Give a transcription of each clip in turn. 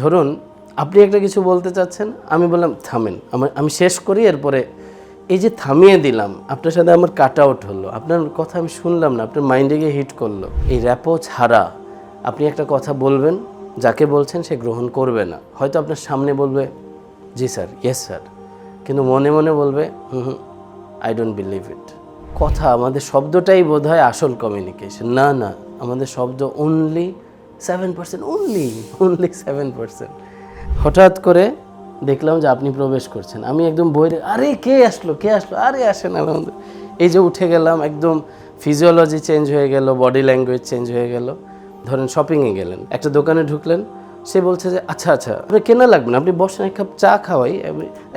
ধরুন, আপনি একটা কিছু বলতে চাচ্ছেন, আমি বললাম, থামেন। আমার, আমি শেষ করি, এরপরে এই যে থামিয়ে দিলাম, আপনার সাথে আমার কাট আউট হলো। আপনার কথা আমি শুনলাম না, আপনার মাইন্ডে গিয়ে হিট করল। এই র্যাপো ছাড়া আপনি একটা কথা বলবেন, যাকে বলছেন সে গ্রহণ করবে না। হয়তো আপনার সামনে বলবে, জি স্যার ইয়েস স্যার। কিন্তু মনে মনে বলবে, hmm hmm I don't believe it কথা আমাদের শব্দটাই বোধ হয় আসল কমিউনিকেশন না না, আমাদের শব্দ only seven percent only only seven percent হঠাৎ করে দেখলাম যে আপনি প্রবেশ করছেন। আমি একদম বইরে আরে কে আসলো? কে আসলো? আরে আসেন আমাদের এই যে উঠে গেলাম, একদম ফিজিওলজি চেঞ্জ হয়ে গেল বডি ল্যাঙ্গুয়েজ চেঞ্জ হয়ে গেল। ধরেন শপিংয়ে গেলেন। একটা দোকানে ঢুকলেন সে বলছে যে আচ্ছা আচ্ছা আপনি কেনা লাগবে না, আপনি বসেন, এক কাপ চা খাওয়াই।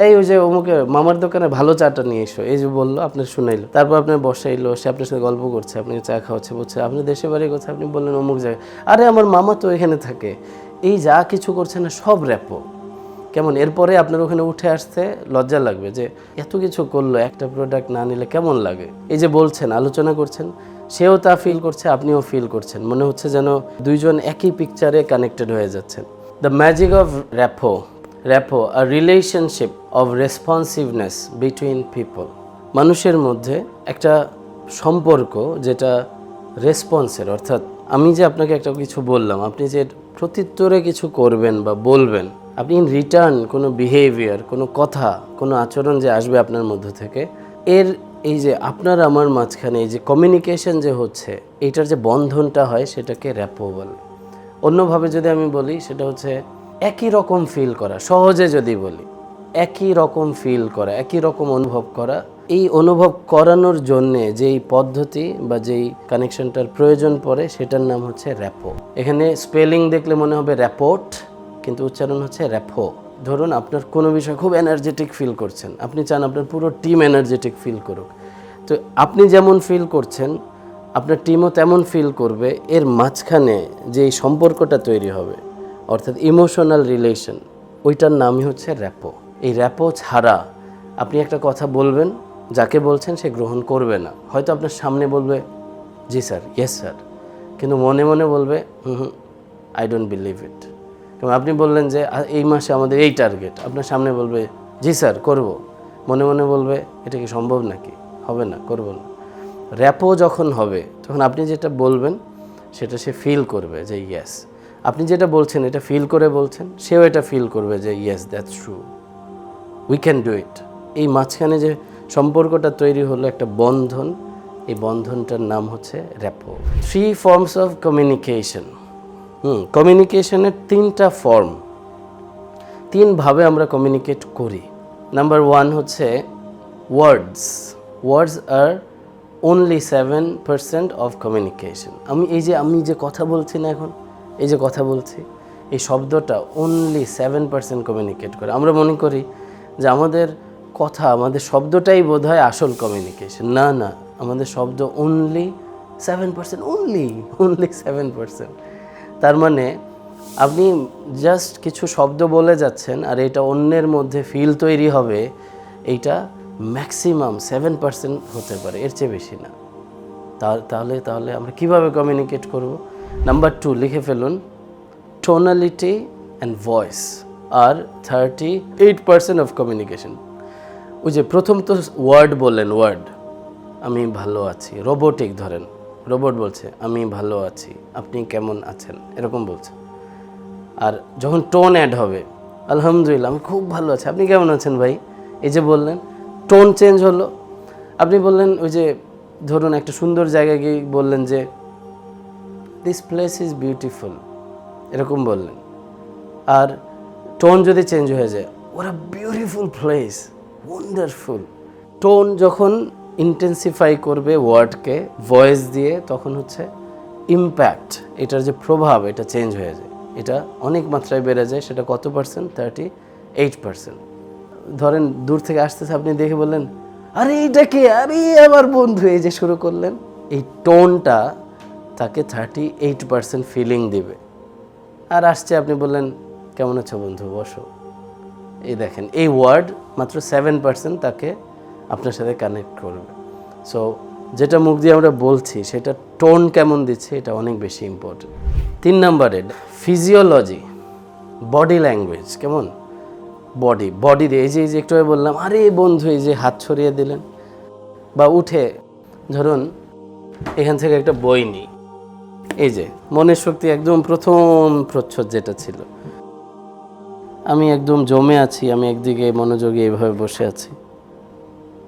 এই ওই যে অমুকে মামার দোকানে ভালো চাটা নিয়ে এসো। এই যে বলল, আপনার শুনাইলো। তারপর আপনার বসাইলো, সে আপনার সাথে গল্প করছে আপনাকে চা খাওয়াচ্ছে, বলছে আপনি দেশে বাড়ি কোথায় আপনি বললেন অমুক জায়গায়। আরে, আমার মামা তো এখানে থাকে। এই যা কিছু করছে না, সব র্যাপো। কেমন? এরপরে আপনার ওখানে উঠে আসতে লজ্জা লাগবে যে, এত কিছু করল, একটা প্রোডাক্ট না নিলে কেমন লাগে? এই যে বলছেন, আলোচনা করছেন সেও তা ফিল করছে, আপনিও ফিল করছেন। মনে হচ্ছে যেন দুইজন একই পিকচারে কানেক্টেড হয়ে যাচ্ছেন। The magic of rapport rapport a relationship of responsiveness between people মানুষের মধ্যে একটা সম্পর্ক যেটা রেসপন্সের অর্থাৎ আমি যে আপনাকে একটা কিছু বললাম, আপনি যে প্রত্যুত্তরে কিছু করবেন বা বলবেন, আপনি ইন রিটার্ন কোনো বিহেভিয়ার কোনো কথা, কোনো আচরণ যে আসবে আপনার মধ্য থেকে, এর এই যে আপনার আমার মাঝখানে এই যে কমিউনিকেশন যে হচ্ছে এইটার যে বন্ধনটা হয় সেটাকে র্যাপো বলে। অন্যভাবে যদি আমি বলি, সেটা হচ্ছে একই রকম ফিল করা, সহজে যদি বলি, একই রকম ফিল করা, একই রকম অনুভব করা, এই অনুভব করানোর জন্যে যেই পদ্ধতি বা যেই কানেকশনটার প্রয়োজন পড়ে, সেটার নাম হচ্ছে র্যাপো এখানে স্পেলিং দেখলে মনে হবে র্যাপোর্ট কিন্তু উচ্চারণ হচ্ছে র্যাপো ধরুন আপনার কোনো বিষয় খুব এনার্জেটিক ফিল করছেন, আপনি চান আপনার পুরো টিম এনার্জেটিক ফিল করুক। তো আপনি যেমন ফিল করছেন, আপনার টিমও তেমন ফিল করবে, এর মাঝখানে যে সম্পর্কটা তৈরি হবে, অর্থাৎ ইমোশনাল রিলেশন ওইটার নামই হচ্ছে র্যাপো এই র্যাপো ছাড়া আপনি একটা কথা বলবেন, যাকে বলছেন সে গ্রহণ করবে না। হয়তো আপনার সামনে বলবে, জি স্যার ইয়েস স্যার কিন্তু মনে মনে বলবে, hmm I don't believe it এবং আপনি বললেন যে এই মাসে আমাদের এই টার্গেট। আপনার সামনে বলবে, জি স্যার, করব। মনে মনে বলবে, এটা কি সম্ভব নাকি? হবে না, করব না। র্যাপো যখন হবে, তখন আপনি যেটা বলবেন, সেটা সে ফিল করবে যে ইয়েস আপনি যেটা বলছেন, এটা ফিল করে বলছেন, সেও এটা ফিল করবে যে yes that's true we can do it এই মাঝখানে যে সম্পর্কটা তৈরি হলো একটা বন্ধন, এই বন্ধনটার নাম হচ্ছে rapport. Three forms of communication hmm. কমিউনিকেশনের তিনটা ফর্ম তিনভাবে আমরা কমিউনিকেট করি। নাম্বার ওয়ান হচ্ছে words words R only seven percent of communication আমি এই যে, আমি যে কথা বলছি না এখন, এই যে কথা বলছি, এই শব্দটা অনলি সেভেন পার্সেন্ট কমিউনিকেট করে। আমরা মনে করি যে আমাদের কথা, আমাদের শব্দটাই বোধ হয় আসল কমিউনিকেশন না না, আমাদের শব্দ only seven percent only only seven percent তার মানে আপনি জাস্ট কিছু শব্দ বলে যাচ্ছেন আর এটা অন্যের মধ্যে ফিল তৈরি হবে, এইটা ম্যাক্সিমাম সেভেন পার্সেন্ট হতে পারে, এর চেয়ে বেশি না। তাহলে তাহলে আমরা কীভাবে কমিউনিকেট করব? নাম্বার টু লিখে ফেলুন tonality and voice R thirty eight percent of communication ওই যে প্রথম তো ওয়ার্ড বললেন ওয়ার্ড আমি ভালো আছি রোবোটিক ধরেন। রোবট বলছে, আমি ভালো আছি, আপনি কেমন আছেন? এরকম বলছে। আর যখন টোন অ্যাড হবে, আলহামদুলিল্লাহ, আমি খুব ভালো আছি, আপনি কেমন আছেন ভাই? এই যে বললেন, টোন চেঞ্জ হলো। আপনি বললেন, ওই যে ধরুন একটা সুন্দর জায়গায় গিয়ে বললেন যে দিস প্লেস ইজ বিউটিফুল এরকম বললেন। আর টোন যদি চেঞ্জ হয়ে যায় ওরা বিউটিফুল প্লেস ওয়ান্ডারফুল টোন যখন ইন্টেন্সিফাই করবে ওয়ার্ডকে ভয়েস দিয়ে, তখন হচ্ছে ইম্প্যাক্ট এটার যে প্রভাব, এটা চেঞ্জ হয়ে যায়। এটা অনেক মাত্রায় বেড়ে যায়, সেটা কত পার্সেন্ট থার্টি এইট পার্সেন্ট ধরেন, দূর থেকে আসতেছে, আপনি দেখে বললেন, আরে, এইটা কে? আরে, আমার বন্ধু। এই যে শুরু করলেন, এই টোনটা তাকে থার্টি এইট পার্সেন্ট ফিলিং দিবে। আর আসছে, আপনি বললেন, কেমন আছো বন্ধু? বসো। এই দেখেন, এই ওয়ার্ড মাত্র সেভেন পার্সেন্ট তাকে আপনার সাথে কানেক্ট করবে। সো যেটা মুখ দিয়ে আমরা বলছি, সেটা টোন কেমন দিচ্ছে, এটা অনেক বেশি ইম্পর্টেন্ট তিন নম্বরে ফিজিওলজি বডি ল্যাঙ্গুয়েজ কেমন? বডি বডি দিয়ে, এই যে এই যে একটু বললাম, আরে বন্ধু, এই যে হাত ছড়িয়ে দিলেন, বা উঠে, ধরুন, এখান থেকে একটা বই নিই। এই যে, মনের শক্তি একদম প্রথম প্রচ্ছদ যেটা ছিল। আমি একদম জমে আছি, আমি একদিকে মনোযোগী এইভাবে বসে আছি।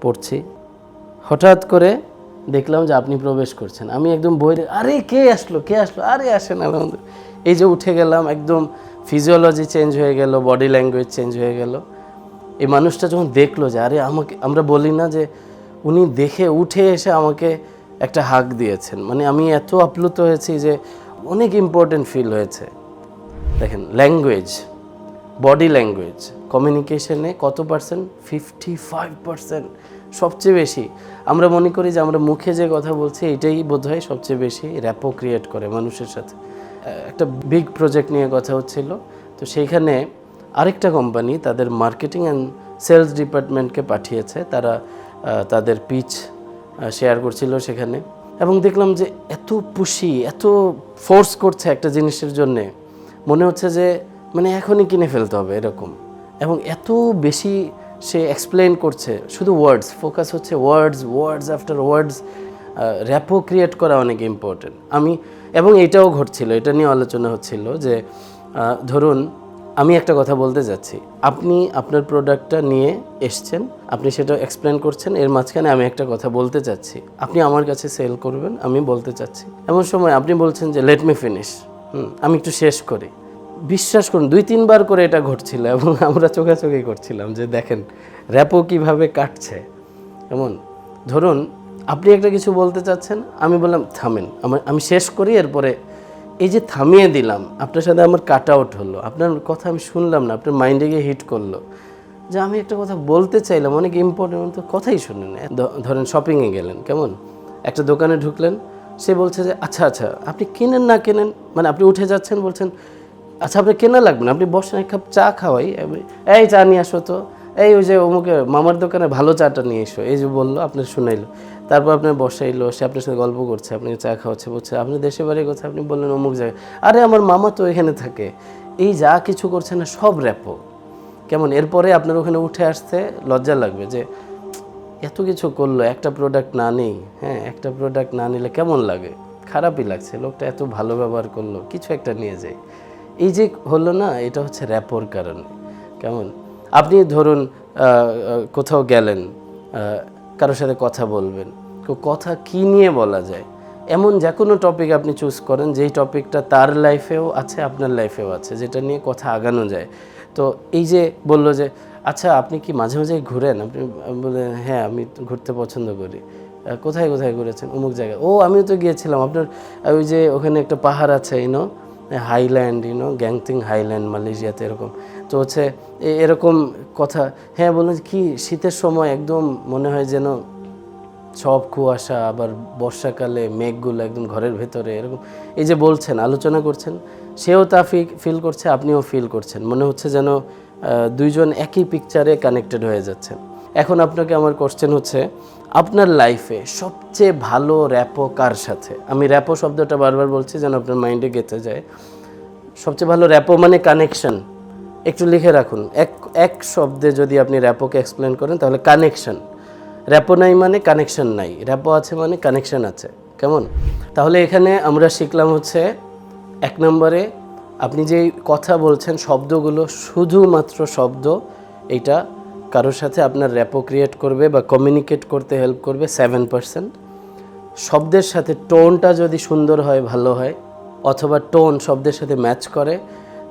পড়ছি। হঠাৎ করে দেখলাম যে আপনি প্রবেশ করছেন। আমি একদম বইরে আরে কে আসলো? কে আসলো? আরে আসেন, আলহামদুলিল্লাহ। এই যে উঠে গেলাম, একদম ফিজিওলজি চেঞ্জ হয়ে গেল বডি ল্যাঙ্গুয়েজ চেঞ্জ হয়ে গেল। এই মানুষটা যখন দেখল যে, আরে, আমাকে, আমরা বলি না যে, উনি দেখে, উঠে এসে আমাকে একটা হাক দিয়েছেন। মানে আমি এত আপ্লুত হয়েছি যে, অনেক ইম্পর্টেন্ট ফিল হয়েছে। দেখেন ল্যাঙ্গুয়েজ বডি ল্যাঙ্গুয়েজ কমিউনিকেশনে কত পার্সেন্ট ফিফটি ফাইভ পার্সেন্ট সবচেয়ে বেশি। আমরা মনে করি যে আমরা মুখে যে কথা বলছি, এটাই বোধহয় সবচেয়ে বেশি র্যাপো ক্রিয়েট করে মানুষের সাথে। একটা বিগ প্রজেক্ট নিয়ে কথা হচ্ছিল। তো সেইখানে আরেকটা কোম্পানি তাদের মার্কেটিং অ্যান্ড সেলস ডিপার্টমেন্টকে পাঠিয়েছে। তারা তাদের পিচ শেয়ার করছিল সেখানে। এবং দেখলাম যে এত পুষি এত ফোর্স করছে একটা জিনিসের জন্যে। মনে হচ্ছে যে মানে এখনই কিনে ফেলতে হবে এরকম। এবং এত বেশি সে এক্সপ্লেন করছে, শুধু ওয়ার্ডস ফোকাস হচ্ছে words words after words rapport create করা অনেক ইম্পর্টেন্ট আমি, এবং এটাও ঘটছিল, এটা নিয়ে আলোচনা হচ্ছিল যে ধরুন, আমি একটা কথা বলতে যাচ্ছি। আপনি আপনার প্রোডাক্টটা নিয়ে এসছেন, আপনি সেটা এক্সপ্লেন করছেন, এর মাঝখানে আমি একটা কথা বলতে চাচ্ছি আপনি আমার কাছে সেল করবেন, আমি বলতে চাচ্ছি। এমন সময় আপনি বলছেন যে লেট মি ফিনিশ হুম, আমি একটু শেষ করি। বিশ্বাস করুন, দুই, তিনবার করে এটা ঘটছিল এবং আমরা চোখাচোখি করছিলাম যে দেখেন র্যাপো কীভাবে কাটছে। এমন, ধরুন, আপনি একটা কিছু বলতে চাচ্ছেন, আমি বললাম, থামেন, আমার, আমি শেষ করি, এরপরে এই যে থামিয়ে দিলাম, আপনার সাথে আমার কাট আউট হলো, আপনার কথা আমি শুনলাম না, আপনার মাইন্ডে গিয়ে হিট করল। যে আমি একটা কথা বলতে চাইলাম, অনেক ইম্পর্টেন্ট তো কথাই শুনেন। ধরেন শপিংয়ে গেলেন, কেমন? একটা দোকানে ঢুকলেন, সে বলছে যে আচ্ছা আচ্ছা আপনি কেনেন না কেনেন? মানে আপনি উঠে যাচ্ছেন, বলছেন আচ্ছা আপনি কেনা লাগবে না আপনি বসেন, এক কাপ চা খাওয়াই। এই চা নিয়ে আসো তো। এই ওই যে অমুকে মামার দোকানে ভালো চাটা নিয়ে এসো। এই যে বলল, আপনার শুনাইলো। তারপর আপনার বসাইলো সে আপনার সাথে গল্প করছে, আপনি চা খাওয়াচ্ছে, বলছে, আপনি দেশে বাড়ির কথা আপনি বললেন অমুক জায়গায়। আরে, আমার মামা তো এখানে থাকে। এই যা কিছু করছে না, সব র্যাপো। কেমন? এরপরে আপনার ওখানে উঠে আসতে লজ্জা লাগবে যে, এত কিছু করল, একটা প্রোডাক্ট না নেই। হ্যাঁ একটা প্রোডাক্ট না নিলে কেমন লাগে? খারাপই লাগছে। লোকটা এত ভালো ব্যবহার করল, কিছু একটা নিয়ে যায়। এই যে হলো না, এটা হচ্ছে র্যাপোর কারণে। কেমন? আপনি ধরুন কোথাও গেলেন কারোর সাথে কথা বলবেন কথা কি নিয়ে বলা যায়? এমন যে কোনো টপিক আপনি চুজ করেন, যেই টপিকটা তার লাইফেও আছে, আপনার লাইফেও আছে, যেটা নিয়ে কথা আগানো যায়। তো এই যে বলল যে আচ্ছা আপনি কি মাঝে মাঝে ঘুরেন? আপনি বলে হ্যাঁ আমি ঘুরতে পছন্দ করি। কোথায় কোথায় ঘুরেছেন? অমুক জায়গায়। ও, আমিও তো গিয়েছিলাম, আপনার ওই যে ওখানে একটা পাহাড় আছে ইনো highland you know Genting highland মালয়েশিয়াতে এরকম। তো হচ্ছে এরকম কথা। হ্যাঁ বলুন কি শীতের সময় একদম মনে হয় যেন সব কুয়াশা, আবার বর্ষাকালে মেঘগুলো একদম ঘরের ভেতরে, এরকম। এই যে বলছেন, আলোচনা করছেন, সেও তা ফিল করছে, আপনিও ফিল করছেন। মনে হচ্ছে যেন দুইজন একই পিকচারে কানেক্টেড হয়ে যাচ্ছেন। এখন আপনাকে আমার কোশ্চেন হচ্ছে আপনার লাইফে সবচেয়ে ভালো র্যাপো কার সাথে? আমি র্যাপো শব্দটা বারবার বলছি যেন আপনার মাইন্ডে গেঁথে যায়। সবচেয়ে ভালো র্যাপো মানে কানেকশন একটু লিখে রাখুন। এক এক শব্দে যদি আপনি র্যাপোকে এক্সপ্লেন করেন, তাহলে কানেকশন র্যাপো নাই মানে কানেকশন নাই। র্যাপো আছে মানে কানেকশন আছে। কেমন? তাহলে এখানে আমরা শিখলাম হচ্ছে এক নম্বরে আপনি যেই কথা বলছেন, শব্দগুলো শুধুমাত্র শব্দ এটা কারোর সাথে আপনার র্যাপো ক্রিয়েট করবে বা কমিউনিকেট করতে হেল্প করবে সেভেন পার্সেন্ট শব্দের সাথে টোনটা যদি সুন্দর হয়, ভালো হয়, অথবা টোন শব্দের সাথে ম্যাচ করে,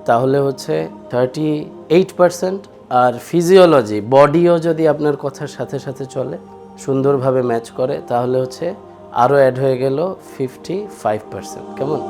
তাহলে হচ্ছে থার্টি এইট পার্সেন্ট আর ফিজিওলজি বডিও যদি আপনার কথার সাথে সাথে চলে, সুন্দরভাবে ম্যাচ করে, তাহলে হচ্ছে আরও অ্যাড হয়ে গেল ফিফটি ফাইভ পার্সেন্ট কেমন?